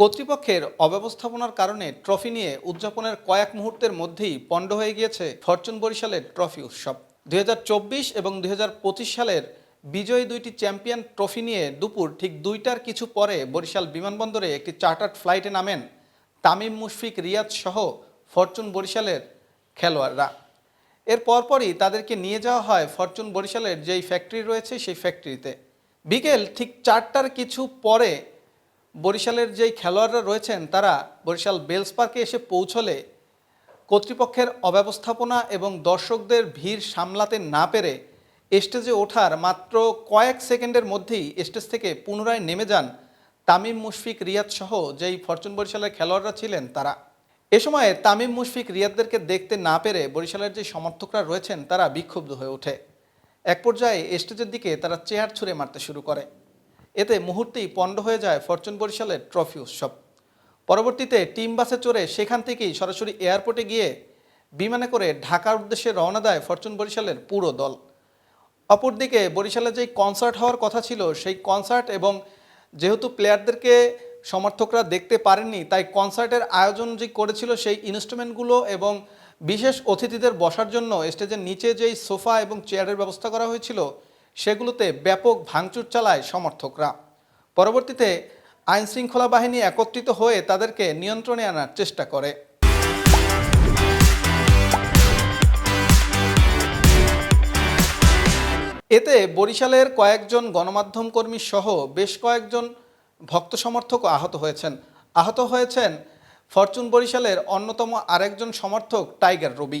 কর্তৃপক্ষের অব্যবস্থাপনার কারণে ট্রফি নিয়ে উদযাপনের কয়েক মুহূর্তের মধ্যেই পণ্ড হয়ে গিয়েছে ফরচুন বরিশালের ট্রফি উৎসব। দুই হাজার চব্বিশ এবং দুই হাজার পঁচিশ সালের বিজয়ী দুইটি চ্যাম্পিয়ন ট্রফি নিয়ে দুপুর ঠিক দুইটার কিছু পরে বরিশাল বিমানবন্দরে একটি চার্টার্ড ফ্লাইটে নামেন তামিম মুশফিক রিয়াদ সহ ফরচুন বরিশালের খেলোয়াড়রা। এর পরপরই তাদেরকে নিয়ে যাওয়া হয় ফরচুন বরিশালের যেই ফ্যাক্টরি রয়েছে সেই ফ্যাক্টরিতে বিকেল ঠিক চারটার কিছু পরে বরিশালের যেই খেলোয়াড়রা রয়েছেন, তারা বরিশাল বেলস পার্কে এসে পৌঁছলে কর্তৃপক্ষের অব্যবস্থাপনা এবং দর্শকদের ভিড় সামলাতে না পেরে স্টেজে ওঠার মাত্র কয়েক সেকেন্ডের মধ্যেই স্টেজ থেকে পুনরায় নেমে যান তামিম মুশফিক রিয়াদ সহ যেই ফরচুন বরিশালের খেলোয়াড়রা ছিলেন তারা। এ সময়ে তামিম মুশফিক রিয়াদদেরকে দেখতে না পেরে বরিশালের যে সমর্থকরা রয়েছেন, তারা বিক্ষুব্ধ হয়ে ওঠে। এক পর্যায়ে স্টেজের দিকে তারা চেয়ার ছুঁড়ে মারতে শুরু করে। এতে মুহূর্তেই পণ্ড হয়ে যায় ফরচুন বরিশালের ট্রফি উৎসব। পরবর্তীতে টিম বাসে চড়ে সেখান থেকেই সরাসরি এয়ারপোর্টে গিয়ে বিমানে করে ঢাকার উদ্দেশ্যে রওনা দেয় ফরচুন বরিশালের পুরো দল। অপরদিকে বরিশালে যেই কনসার্ট হওয়ার কথা ছিল, সেই কনসার্ট এবং যেহেতু প্লেয়ারদেরকে সমর্থকরা দেখতে পারেননি, তাই কনসার্টের আয়োজন যে করেছিল সেই ইনস্ট্রুমেন্টগুলো এবং বিশেষ অতিথিদের বসার জন্য স্টেজের নিচে যেই সোফা এবং চেয়ারের ব্যবস্থা করা হয়েছিল সেগুলোতে ব্যাপক ভাঙচুর চালায় সমর্থকরা। পরবর্তীতে আইন শৃঙ্খলা বাহিনী একত্রিত হয়ে তাদেরকে নিয়ন্ত্রণে আনার চেষ্টা করে। এতে বরিশালের কয়েকজন গণমাধ্যম কর্মী সহ বেশ কয়েকজন ভক্ত সমর্থকও আহত হয়েছেন। আহত হয়েছেন ফরচুন বরিশালের অন্যতম আরেকজন সমর্থক tiger Robi.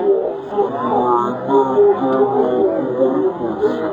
I'm not going to be able to do this.